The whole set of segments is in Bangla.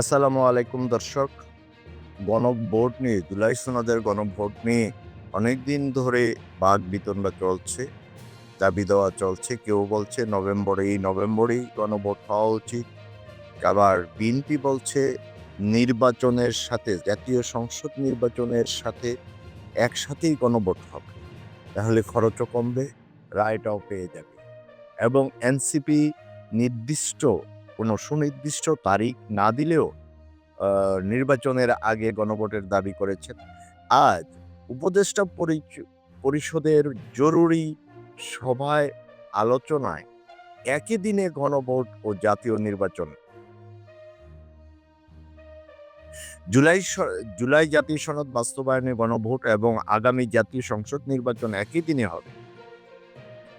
আসসালামু আলাইকুম দর্শক। গণভোট নিয়ে জুলাই সনদের গণভোট নিয়ে অনেকদিন ধরে বাঘ বিতণ্ডা চলছে, দাবি দেওয়া চলছে। কেউ বলছে নভেম্বরেই নভেম্বরেই গণভোট হওয়া উচিত। আবার বিএনপি বলছে নির্বাচনের সাথে, জাতীয় সংসদ নির্বাচনের সাথে একসাথেই গণভোট হবে। তাহলে খরচও কমবে, রায়টাও পেয়ে যাবে। এবং এনসিপি নির্দিষ্ট কোনো সুনির্দিষ্ট তারিখ না দিলেও নির্বাচনের আগে গণভোটের দাবি করেছেন। আজ উপদেষ্টা পরি- পরিষদের জরুরি সভায় আলোচনায় একই দিনে গণভোট ও জাতীয় নির্বাচন। জুলাই জুলাই জাতীয় সনদ বাস্তবায়নে গণভোট এবং আগামী জাতীয় সংসদ নির্বাচন একই দিনে হবে।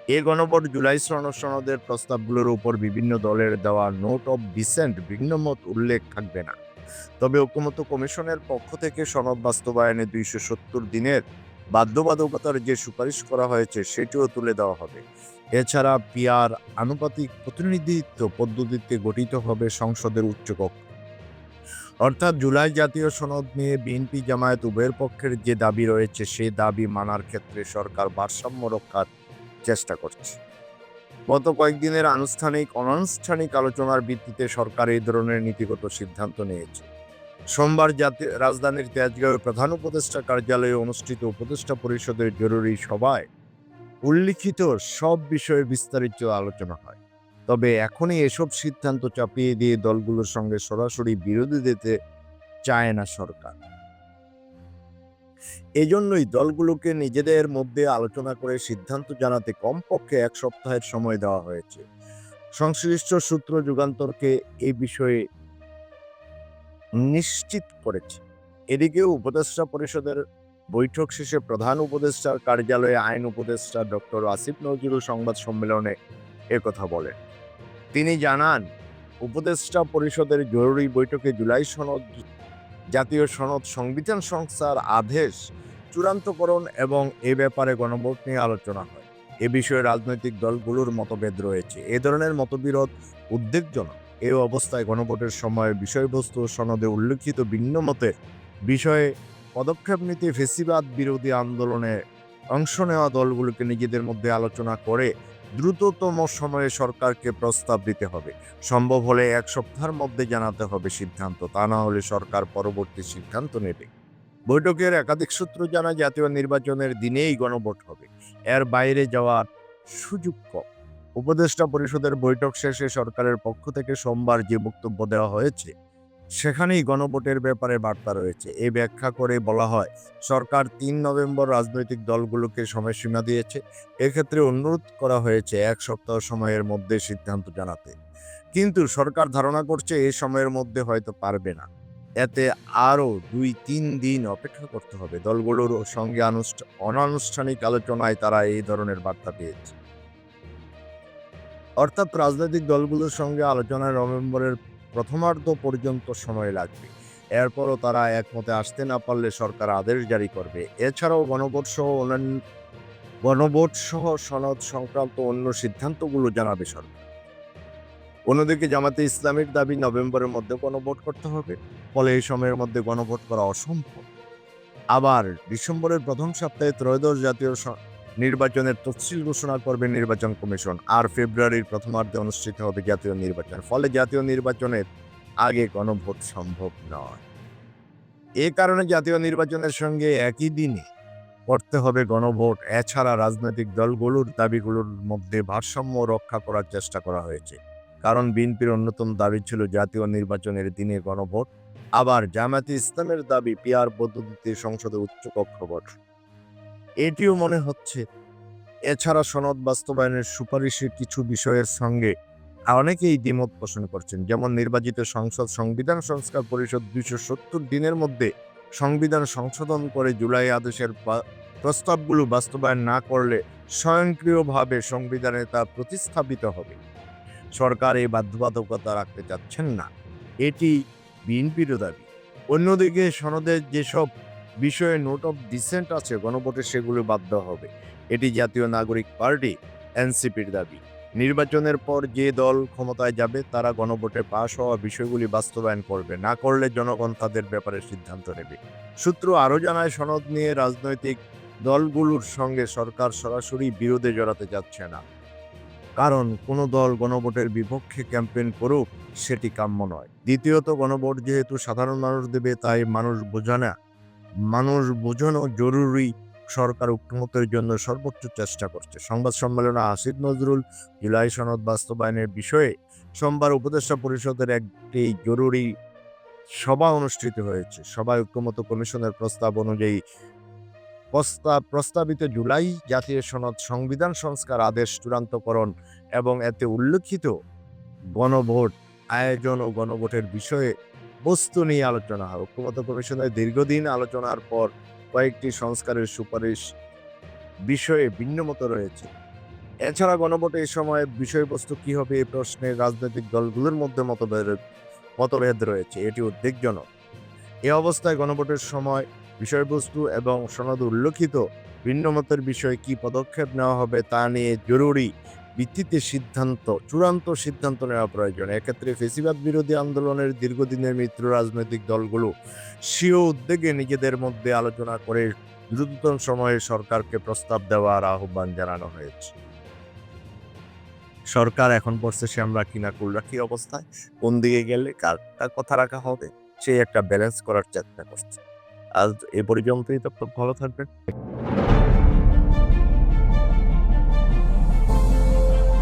এ গণভোট জুলাই সনদ সনদের প্রস্তাবগুলোর উপর বিভিন্ন দলের দেওয়া নোট অব ডিসেন্ট ভিন্ন মত উল্লেখ থাকবে না। তবে ঐক্যমত কমিশনের পক্ষ থেকে সনদ বাস্তবায়নে দুইশো সত্তর দিনের বাধ্যবাধকতার যে সুপারিশ করা হয়েছে, সেটিও তুলে দেওয়া হবে। এছাড়া পিয়ার আনুপাতিক প্রতিনিধিত্ব পদ্ধতিতে গঠিত হবে সংসদের উচ্চকক্ষ। অর্থাৎ জুলাই জাতীয় সনদ নিয়ে বিএনপি জামায়াত উভয়ের পক্ষের যে দাবি রয়েছে সেই দাবি মানার ক্ষেত্রে সরকার ভারসাম্য রক্ষার চেষ্টা করছে। গত কয়েকদিনের আনুষ্ঠানিক, অনানুষ্ঠানিক আলোচনার ভিত্তিতে সরকার এই ধরনের নীতিগত সিদ্ধান্ত নিয়েছে। সোমবার জাতীয় রাজধানীর তেজগাঁওয়ে প্রধান উপদেষ্টা কার্যালয়ে অনুষ্ঠিত উপদেষ্টা পরিষদের জরুরি সভায় উল্লিখিত সব বিষয়ে বিস্তারিত আলোচনা হয়। তবে এখনই এসব সিদ্ধান্ত চাপিয়ে দিয়ে দলগুলোর সঙ্গে সরাসরি বিরোধী দিতে চায় না সরকার। এজন্যই দলগুলোকে নিজেদের মধ্যে আলোচনা করে সিদ্ধান্ত জানাতে কমপক্ষে এক সপ্তাহের সময় দেওয়া হয়েছে। সংশ্লিষ্ট সূত্র যুগান্তরকে এই বিষয়ে নিশ্চিত করেছে। এদিকে উপদেষ্টা পরিষদের বৈঠক শেষে প্রধান উপদেষ্টার কার্যালয়ে আইন উপদেষ্টা ডক্টর আসিফ নজরুল সংবাদ সম্মেলনে একথা বলেন। তিনি জানান, উপদেষ্টা পরিষদের জরুরি বৈঠকে জুলাই সনদ জাতীয় সনদ সংবিধান সংস্থার আদেশ চূড়ান্তকরণ এবং এ ব্যাপারে গণভোট নিয়ে আলোচনা হয়। এ বিষয়ে রাজনৈতিক দলগুলোর মতভেদ রয়েছে। এ ধরনের মতবিরোধ উদ্বেগজনক। এই অবস্থায় গণভোটের সময় বিষয়বস্তু সনদে উল্লেখিত ভিন্ন মতে বিষয়ে পদক্ষেপ নিতে ফেসিবাদ বিরোধী আন্দোলনে অংশ নেওয়া দলগুলোকে নিজেদের মধ্যে আলোচনা করে দ্রুততম সময়ে সরকারকে প্রস্তাব দিতে হবে। সম্ভব হলে এক সপ্তাহের মধ্যে জানাতে হবে সিদ্ধান্ত, তা না হলে সরকার পরবর্তী সিদ্ধান্ত নেবে। বৈঠকের একাধিক সূত্র জানা জাতীয় নির্বাচনের দিনেই গণভোট হবে। এর বাইরে যাওয়ার সুযোগ কম। উপদেষ্টা পরিষদের বৈঠক শেষে সরকারের পক্ষ থেকে সোমবার যে বক্তব্য দেওয়া হয়েছে সেখানেই গণভোটের ব্যাপারে বার্তা রয়েছে। এই ব্যাখ্যা করে বলা হয়, সরকার তিন নভেম্বর রাজনৈতিক দলগুলোকে সময়সীমা দিয়েছে। এক্ষেত্রে অনুরোধ করা হয়েছে এক সপ্তাহ সময়ের মধ্যে সিদ্ধান্ত জানাতে। কিন্তু সরকার ধারণা করছে এই সময়ের মধ্যে হয়তো পারবে না। এতে আরও দুই তিন দিন অপেক্ষা করতে হবে। দলগুলোর সঙ্গে অনানুষ্ঠানিক আলোচনায় তারা এই ধরনের বার্তা পেয়েছে অর্থাৎ রাজনৈতিক দলগুলোর সঙ্গে আলোচনায় নভেম্বরের প্রথমার্ধ পর্যন্ত সময় লাগবে। এরপরও তারা একমতে আসতে না পারলে সরকার আদেশ জারি করবে। এছাড়াও গণভোট সহ অন্যান্য গণভোট সহ সনদ সংক্রান্ত অন্য সিদ্ধান্তগুলো জানাবে সরকার। অন্যদিকে জামাতে ইসলামের দাবি নভেম্বরের মধ্যে গণভোট করতে হবে, ফলে এই সময়ের মধ্যে গণভোট করা অসম্ভব। আবার ডিসেম্বরের প্রথম সপ্তাহে ত্রয়োদশ জাতীয় নির্বাচনের তফসিল ঘোষণা করবে নির্বাচন কমিশন আর ফেব্রুয়ারির প্রথমার্ধে অনুষ্ঠিত হবে জাতীয় নির্বাচন। ফলে জাতীয় নির্বাচনের আগে গণভোট সম্ভব নয়। এ কারণে জাতীয় নির্বাচনের সঙ্গে একই দিনে করতে হবে গণভোট। এছাড়া রাজনৈতিক দলগুলোর দাবিগুলোর মধ্যে ভারসাম্য রক্ষা করার চেষ্টা করা হয়েছে। কারণ বিএনপির অন্যতম দাবি ছিল জাতীয় নির্বাচনের দিনে গণভোট। আবার জামায়াতে ইসলামের দাবি পিয়ার পদ্ধতিতে সংসদে উচ্চকক্ষ গঠন। এটিও মনে হচ্ছে। এছাড়া সনদ বাস্তবায়নের সুপারিশের কিছু বিষয়ের সঙ্গে অনেকেই দ্বিমত পোষণ করছেন। যেমন নির্বাচিত সংসদ সংবিধান সংস্কার পরিষদ দুইশো সত্তর দিনের মধ্যে সংবিধান সংশোধন করে জুলাই আদেশের প্রস্তাবগুলো বাস্তবায়ন না করলে স্বয়ংক্রিয়ভাবে সংবিধানে তা প্রতিস্থাপিত হবে। সরকার এই বাধ্যবাধকতা রাখতে চাচ্ছেন না। এটি বিএনপির দাবি। অন্যদিকে সনদের যেসব বিষয়ে নোট অফ ডিসেন্ট আছে, গণভোটে সেগুলো বাধ্য হবে। এটি জাতীয় নাগরিক পার্টি, এনসিপির দাবি। নির্বাচনের পর যে দল ক্ষমতায় যাবে, তারা গণভোটে পাশ হওয়া বিষয়গুলি বাস্তবায়ন করবে, না করলে জনগণ তাদের ব্যাপারে সিদ্ধান্ত নেবে। সূত্র আরও জানায়, সনদ নিয়ে রাজনৈতিক দলগুলোর সঙ্গে সরকার সরাসরি বিরোধে জড়াতে যাচ্ছে না। কারণ কোনো দল গণভোটের বিপক্ষে ক্যাম্পেইন করুক, সেটি কাম্য নয়। দ্বিতীয়ত, গণভোট যেহেতু সাধারণ মানুষ দেবে, তাই মানুষ বোঝা না মানুষ বোঝানো জরুরি সরকার ঐক্যমতের জন্য সর্বোচ্চ চেষ্টা করছে। সংবাদ সম্মেলনে আসিফ নজরুল জুলাই সনদ বাস্তবায়নের বিষয়ে সোমবার উপদেষ্টা পরিষদের একটি জরুরি সভা অনুষ্ঠিত হয়েছে। সভায় ঐক্যমত কমিশনের প্রস্তাব অনুযায়ী প্রস্তাব প্রস্তাবিত জুলাই জাতীয় সনদ সংবিধান সংস্কার আদেশ চূড়ান্তকরণ এবং এতে উল্লেখিত গণভোট আয়োজন ও গণভোটের বিষয়ে বস্তু নিয়ে আলোচনা হয় ঐক্যমত কমিশনের দীর্ঘদিন আলোচনার পর কয়েকটি সংস্কারের সুপারিশ বিষয়ে ভিন্নমত রয়েছে। এছাড়া গণভোটে এ সময় বিষয়বস্তু কি হবে এই প্রশ্নে রাজনৈতিক দলগুলোর মধ্যে মতভেদ মতভেদ রয়েছে। এটি উদ্বেগজনক। এ অবস্থায় গণভোটের সময় বিষয়বস্তু এবং সনদ উল্লেখিত ভিন্নমতের বিষয়ে কি পদক্ষেপ নেওয়া হবে তা নিয়ে জরুরি ভিত্তিতে সিদ্ধান্ত, চূড়ান্ত সিদ্ধান্ত নেওয়া প্রয়োজন। এক্ষেত্রে ফেসিবাদ বিরোধী আন্দোলনের দীর্ঘদিনের মিত্র রাজনৈতিক দলগুলো স্বীয় উদ্যোগে নিজেদের মধ্যে আলোচনা করে দ্রুততম সময়ে সরকারকে প্রস্তাব দেওয়ার আহ্বান জানানো হয়েছে। সরকার এখন সে আমরা কিনা কুলরা কি অবস্থায় কোন দিকে গেলে কার কার কথা রাখা হবে? সেই একটা ব্যালেন্স করার চেষ্টা করছে। আজ এ পর্যন্তই তো ভালো থাকবেন।